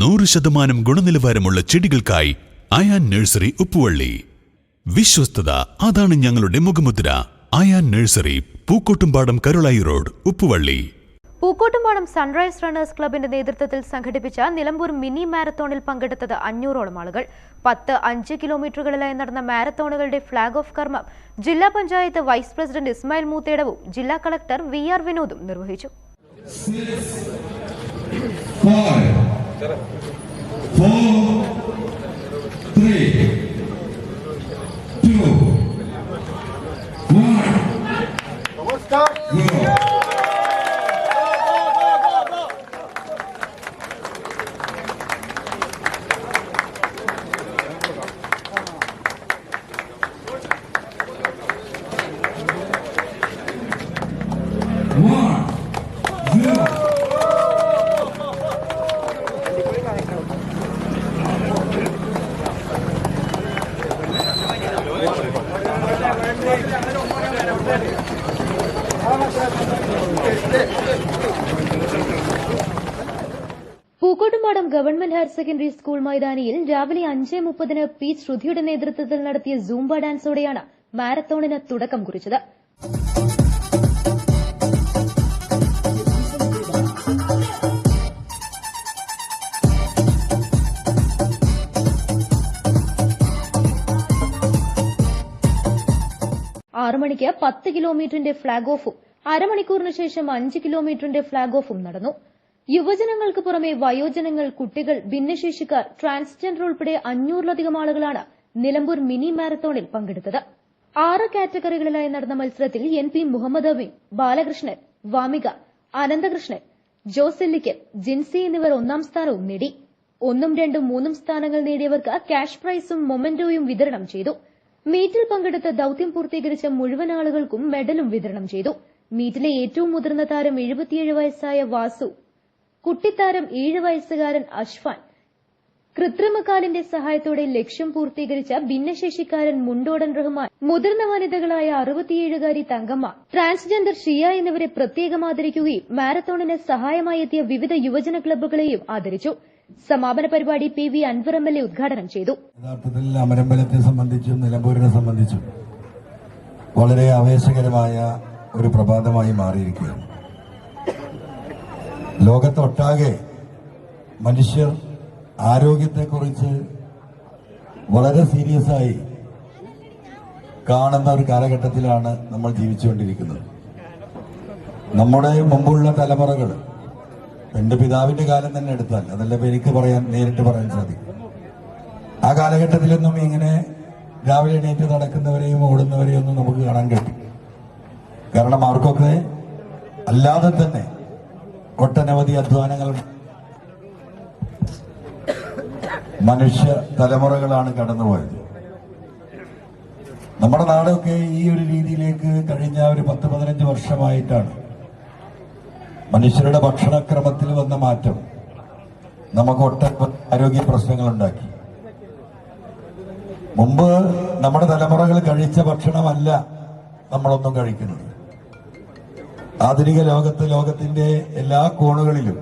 നൂറ് ശതമാനം ഗുണനിലവാരമുള്ള ചെടികൾക്കായി അയാൻ നഴ്സറി ഉപ്പുവള്ളി. വിശ്വസ്തത അതാണ് ഞങ്ങളുടെ മുഖമുദ്ര. Ayaan nursery Pookkottumpadam Karulai road Uppuvalli. Pookkottumpadam sunrise runners ക്ലബിന്റെ നേതൃത്വത്തിൽ സംഘടിപ്പിച്ച നിലമ്പൂർ മിനി മാരത്തോണിൽ പങ്കെടുത്തത് അഞ്ഞൂറോളം ആളുകൾ. പത്ത് അഞ്ച് കിലോമീറ്ററുകളിലായി നടന്ന മാരത്തോണുകളുടെ ഫ്ളാഗ് ഓഫ് കർമ്മം ജില്ലാ പഞ്ചായത്ത് വൈസ് പ്രസിഡന്റ് ഇസ്മായിൽ മൂത്തേടവും ജില്ലാ കളക്ടർ വി ആർ വിനോദും നിർവഹിച്ചു. Five, four, three, two, one. One, government higher secondary school മൈതാനിയിൽ രാവിലെ അഞ്ച് മുപ്പതിന് പി ശ്രുതിയുടെ നേതൃത്വത്തിൽ നടത്തിയ സൂംബ ഡാൻസോടെയാണ് മാരത്തോണിന് തുടക്കം കുറിച്ചത്. ആറു മണിക്ക് പത്ത് കിലോമീറ്ററിന്റെ ഫ്ളാഗ് ഓഫും അരമണിക്കൂറിന് ശേഷം അഞ്ച് കിലോമീറ്ററിന്റെ ഫ്ളാഗ് ഓഫും നടന്നു. യുവജനങ്ങൾക്ക് പുറമെ വയോജനങ്ങൾ കുട്ടികൾ ഭിന്നശേഷിക്കാർ ട്രാൻസ്ജെൻഡർ ഉൾപ്പെടെ അഞ്ഞൂറിലധികം ആളുകളാണ് നിലമ്പൂർ മിനി മാരത്തോണിൽ പങ്കെടുത്തത്. ആറ് കാറ്റഗറികളിലായി നടന്ന മത്സരത്തിൽ എൻ പി മുഹമ്മദ് അമീൻ ബാലകൃഷ്ണൻ വാമിക അനന്തകൃഷ്ണൻ ജോസെല്ലിക്കൽ ജിൻസി എന്നിവർ ഒന്നാം സ്ഥാനവും നേടി. ഒന്നും രണ്ടും മൂന്നും സ്ഥാനങ്ങൾ നേടിയവർക്ക് ക്യാഷ് പ്രൈസും മൊമെന്റോയും വിതരണം ചെയ്തു. മീറ്റിൽ പങ്കെടുത്ത് ദൌത്യം പൂർത്തീകരിച്ച മുഴുവൻ ആളുകൾക്കും മെഡലും വിതരണം ചെയ്തു. മീറ്റിലെ ഏറ്റവും മുതിർന്ന താരം എഴുപത്തിയേഴ് വയസ്സായ വാസു കുട്ടിത്താരം ഏഴ് വയസ്സുകാരൻ അഷ്ഫാൻ കൃത്രിമകാലിന്റെ സഹായത്തോടെ ലക്ഷ്യം പൂർത്തീകരിച്ച ഭിന്നശേഷിക്കാരൻ മുണ്ടോടൻ റഹ്മാൻ മുതിർന്ന വനിതകളായ അറുപത്തിയേഴുകാരി തങ്കമ്മ ട്രാൻസ്ജെൻഡർ ഷിയ എന്നിവരെ പ്രത്യേകം ആദരിക്കുകയും മാരത്തോണിന് സഹായമായി എത്തിയ വിവിധ യുവജന ക്ലബ്ബുകളെയും ആദരിച്ചു. സമാപന പരിപാടി P V Anvar M L A ഉദ്ഘാടനം ചെയ്തു. യഥാർത്ഥത്തിൽ അമരമ്പലത്തെ സംബന്ധിച്ചും നിലമ്പൂരിനെ സംബന്ധിച്ചും വളരെ ആവേശകരമായ ഒരു പ്രഭാതമായി മാറിയിരിക്കുകയാണ്. ലോകത്തൊട്ടാകെ മനുഷ്യർ ആരോഗ്യത്തെക്കുറിച്ച് വളരെ സീരിയസ് ആയി കാണുന്ന ഒരു കാലഘട്ടത്തിലാണ് നമ്മൾ ജീവിച്ചുകൊണ്ടിരിക്കുന്നത്. നമ്മുടെ മുമ്പുള്ള തലമുറകൾ എന്റെ പിതാവിന്റെ കാലം തന്നെ എടുത്താൽ അതല്ല എനിക്ക് പറയാൻ നേരിട്ട് പറയാൻ സാധിക്കും. ആ കാലഘട്ടത്തിലൊന്നും ഇങ്ങനെ രാവിലെ എണീറ്റ് നടക്കുന്നവരെയും ഓടുന്നവരെയും ഒന്നും നമുക്ക് കാണാൻ കഴിയും. കാരണം അവർക്കൊക്കെ അല്ലാതെ തന്നെ ഒട്ടനവധി അധ്വാനങ്ങൾ മനുഷ്യ തലമുറകളാണ് കടന്നുപോയത്. നമ്മുടെ നാടൊക്കെ ഈ ഒരു രീതിയിലേക്ക് കഴിഞ്ഞ ഒരു പത്ത് പതിനഞ്ച് വർഷമായിട്ടാണ് മനുഷ്യരുടെ ഭക്ഷണക്രമത്തിൽ വന്ന മാറ്റം. നമുക്ക് ഒട്ടനവധി ആരോഗ്യ പ്രശ്നങ്ങൾ ഉണ്ടാക്കി മുമ്പ് നമ്മുടെ തലമുറകൾ കഴിച്ച ഭക്ഷണമല്ല നമ്മളൊന്നും കഴിക്കുന്നത്. ആധുനിക ലോകത്ത് ലോകത്തിന്റെ എല്ലാ കോണുകളിലും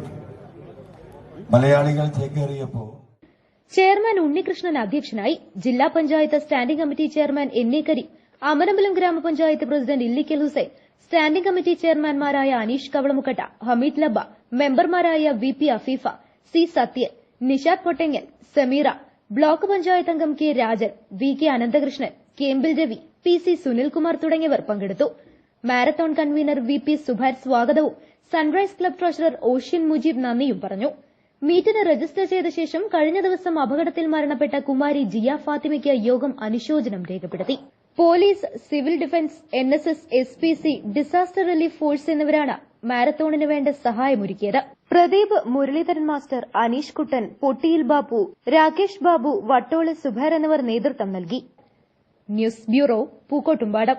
മലയാളികൾ ചേക്കേറിയപ്പോ ചെയർമാൻ ഉണ്ണികൃഷ്ണൻ അധ്യക്ഷനായി ജില്ലാ panchayat standing committee chairman N A Kareem Amarambalam ഗ്രാമപഞ്ചായത്ത് president Illikkal Hussain standing committee ചെയർമാൻമാരായ Aneesh Kavalamukkatta Hameed Labba മെമ്പർമാരായ V P Afeefa C Sathyan Nishad Pottengal Sameera block panchayat അംഗം K Rajan V K Ananthakrishnan Kempil Ravi P C Sunilkumar തുടങ്ങിയവർ പങ്കെടുത്തു. Marathon convener V P Subhar സ്വാഗതവും sunrise club treasurer Oshiyan Mujeeb നന്ദിയും പറഞ്ഞു. മീറ്റിന് register ചെയ്ത ശേഷം കഴിഞ്ഞ ദിവസം അപകടത്തിൽ മരണപ്പെട്ട കുമാരി ജിയ ഫാത്തിമയ്ക്ക് യോഗം അനുശോചനം രേഖപ്പെടുത്തി. Police civil defence N S S S P C disaster relief force എന്നിവരാണ് മാരത്തോണിന് വേണ്ട സഹായമൊരുക്കിയത്. പ്രദീപ് മുരളീധരൻ മാസ്റ്റർ അനീഷ് കുട്ടൻ പൊട്ടിയിൽ ബാബു രാകേഷ് ബാബു വട്ടോളി സുഭാർ എന്നിവർ നേതൃത്വം നൽകി. News bureau Pookkottumpadam.